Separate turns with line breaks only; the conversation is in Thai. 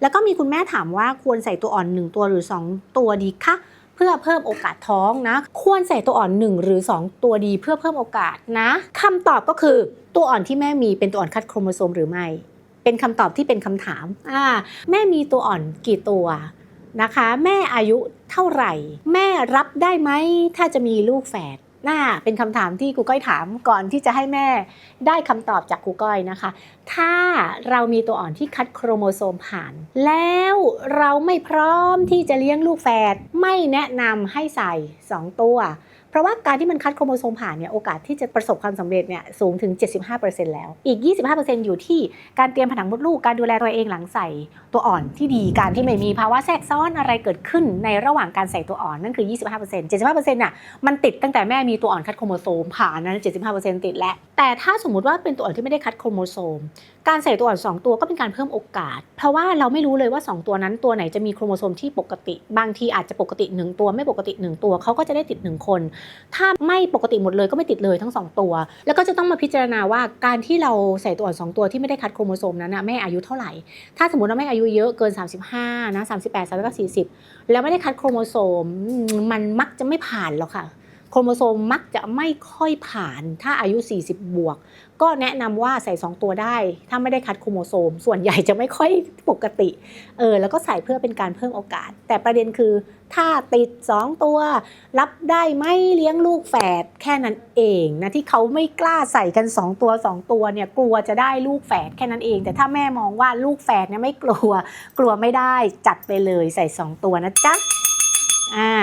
แล้วก็มีคุณแม่ถามว่าควรใส่ตัวอ่อน 1 ตัวหรือ 2 ตัวดีคะเพื่อเพิ่มโอกาสท้องนะ ควรใส่ตัวอ่อน 1 หรือ 2 ตัวดีเพื่อเพิ่มโอกาสนะคำตอบก็คือตัวอ่อนที่แม่มีเป็นตัวอ่อนคัดโครโมโซมหรือไม่ เป็นคำตอบที่เป็นคำถามอ่าแม่มีตัวอ่อนกี่ตัวนะคะ แม่อายุเท่าไหร่ แม่รับได้ไหมถ้าจะมีลูกแฝด น่าเป็นคำถามที่ครูก้อยถามก่อนที่จะให้แม่ได้คำตอบจากครูก้อยนะคะ ถ้าเรามีตัวอ่อนที่คัดโครโมโซมผ่าน แล้วเราไม่พร้อมที่จะเลี้ยงลูกแฝดไม่แนะนำให้ใส่ 2 ตัว เพราะว่าการที่มันคัดโครโมโซมผ่านเนี่ยโอกาสที่จะประสบความสำเร็จเนี่ยสูงถึง 75%แล้ว อีก 25%อยู่ที่การเตรียมผนังมดลูกการดูแลตัวเองหลังใส่ตัวอ่อนที่ดีการที่ไม่มีภาวะแทรกซ้อนอะไรเกิดขึ้นในระหว่างการใส่ตัวอ่อนนั่นคือ 25% 75%น่ะมันติดตั้งแต่แม่มีตัวอ่อนคัดโครโมโซมผ่านนั้น75%ติดแล้ว แต่ถ้าสมมุติว่าเป็นตัวอ่อนที่ไม่ได้คัดโครโมโซม การใส่ตัวอ่อน 2 ตัวก็เป็นการเพิ่มโอกาส เพราะว่าเราไม่รู้เลยว่า 2 ตัวนั้นตัวไหนจะมีโครโมโซมที่ปกติ บางทีอาจจะปกติ 1 ตัวไม่ปกติ 1 ตัวเขาก็จะได้ติด 1 คน ถ้าไม่ปกติหมดเลยก็ไม่ติดเลยทั้ง 2 ตัว แล้วก็จะต้องมาพิจารณาว่าการที่เราใส่ตัวอ่อน 2 ตัวที่ไม่ได้คัดโครโมโซมนั้นนะแม่อายุเท่าไหร่ ถ้าสมมติว่าแม่อายุเยอะเกิน 35นะ38 39 40 แล้วไม่ได้คัดโครโมโซมอืมมันมักจะไม่ผ่านหรอกค่ะ โครโมโซมมักจะไม่ค่อยผ่านถ้าอายุ 40 บวก ก็แนะนำว่าใส่ 2 ตัวได้ ถ้าไม่ได้คัดโครโมโซม ส่วนใหญ่จะไม่ค่อยปกติเออแล้วก็ใส่เพื่อเป็นการเพิ่มโอกาส แต่ประเด็นคือถ้าติด 2 ตัว รับได้ไหมเลี้ยงลูกแฝดแค่นั้นเองนะที่เขาไม่กล้าใส่กัน 2 ตัว 2 ตัวเนี่ยกลัวจะได้ลูกแฝดแค่นั้นเอง แต่ถ้าแม่มองว่าลูกแฝดเนี่ยไม่กลัว กลัวไม่ได้จัดไปเลยใส่ 2 ตัวนะจ๊ะอ่า